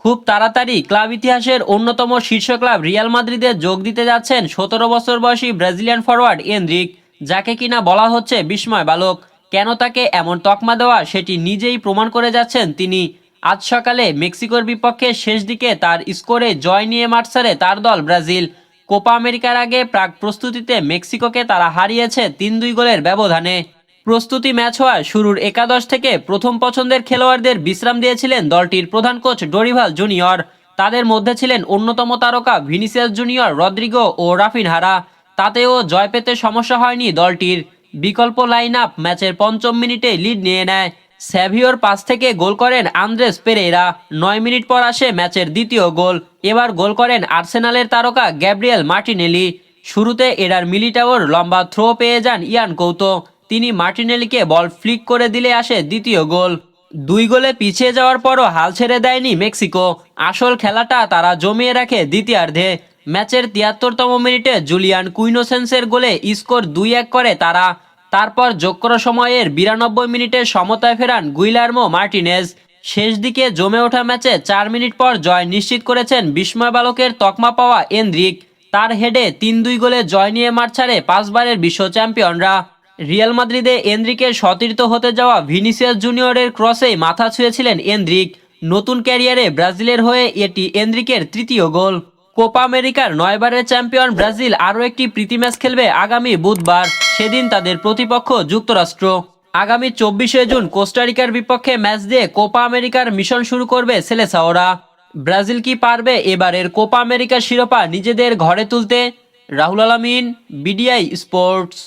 খুব তাড়াতাড়ি ক্লাব ইতিহাসের অন্যতম শীর্ষ ক্লাব রিয়াল মাদ্রিদে যোগ দিতে যাচ্ছেন সতেরো বছর বয়সী ব্রাজিলিয়ান ফরওয়ার্ড এনরিক, যাকে কিনা বলা হচ্ছে বিস্ময় বালক। কেন তাকে এমন তকমা দেওয়া সেটি নিজেই প্রমাণ করে যাচ্ছেন তিনি। আজ সকালে মেক্সিকোর বিপক্ষে শেষ দিকে তার স্কোরে জয় নিয়ে মাঠ তার দল ব্রাজিল। কোপা আমেরিকার আগে প্রাক প্রস্তুতিতে মেক্সিকোকে তারা হারিয়েছে তিন দুই গোলের ব্যবধানে। প্রস্তুতি ম্যাচ হওয়ায় শুরুর একাদশ থেকে প্রথম পছন্দের খেলোয়াড়দের বিশ্রাম দিয়েছিলেন দলটির প্রধান কোচ ডরিভাল জুনিয়র। তাদের মধ্যে ছিলেন অন্যতম তারকা ভিনিসিয়াস জুনিয়র রদ্রিগো ও রাফিনহারা। তাতেও জয় পেতে সমস্যা হয়নি দলটির। বিকল্প লাইন আপ ম্যাচের পঞ্চম মিনিটে লিড নিয়ে নেয়। স্যাভিওর পাস থেকে গোল করেন আন্দ্রেস পেরেরা নয় মিনিট পর আসে ম্যাচের দ্বিতীয় গোল। এবার গোল করেন আর্সেনালের তারকা গ্যাব্রিয়েল মার্টিনেলি। শুরুতে এরার মিলিটাওর লম্বা থ্রো পেয়ে যান ইয়ান কৌতো। তিনি মার্টিনেলিকে বল ফ্লিক করে দিলে আসে দ্বিতীয় গোল। দুই গোলে পিছিয়ে যাওয়ার পরও হাল ছেড়ে দেয়নি মেক্সিকো। আসল খেলাটা তারা জমিয়ে রাখে দ্বিতীয়ার্ধে। ম্যাচের তিয়াত্তরতম মিনিটে জুলিয়ান কুইনোসেন্সের গোলে স্কোর দুই এক করে তারা। তারপর যোগ করা সময়ের বিরানব্বই মিনিটে সমতায় ফেরান গুইলার্মো মার্টিনেজ। শেষ দিকে জমে ওঠা ম্যাচে চার মিনিট পর জয় নিশ্চিত করেছেন বিস্ময় বালকের তকমা পাওয়া এন্দ্রিক। তার হেডে তিন দুই গোলে জয় নিয়ে মাঠ ছাড়ে পাঁচবারের বিশ্ব চ্যাম্পিয়নরা। রিয়াল মাদ্রিদে এন্দ্রিকের সতীর্থ হতে যাওয়া ভিনিসিয়াস জুনিয়রের ক্রসে মাথা ছুঁয়েছিলেন এন্দ্রিক নতুন ক্যারিয়ারে ব্রাজিলের হয়ে এটি এন্দ্রিকের তৃতীয় গোল। কোপা আমেরিকার নয়বারের চ্যাম্পিয়ন ব্রাজিল আরও একটি প্রীতি ম্যাচ খেলবে আগামী বুধবার, সেদিন তাদের প্রতিপক্ষ যুক্তরাষ্ট্র। আগামী চব্বিশে জুন কোস্টারিকার বিপক্ষে ম্যাচ দিয়ে কোপা আমেরিকার মিশন শুরু করবে সেলেসাওরা। ব্রাজিল কি পারবে এবারের কোপা আমেরিকার শিরোপা নিজেদের ঘরে তুলতে? রাহুল আলামিন, বিডিআই স্পোর্টস।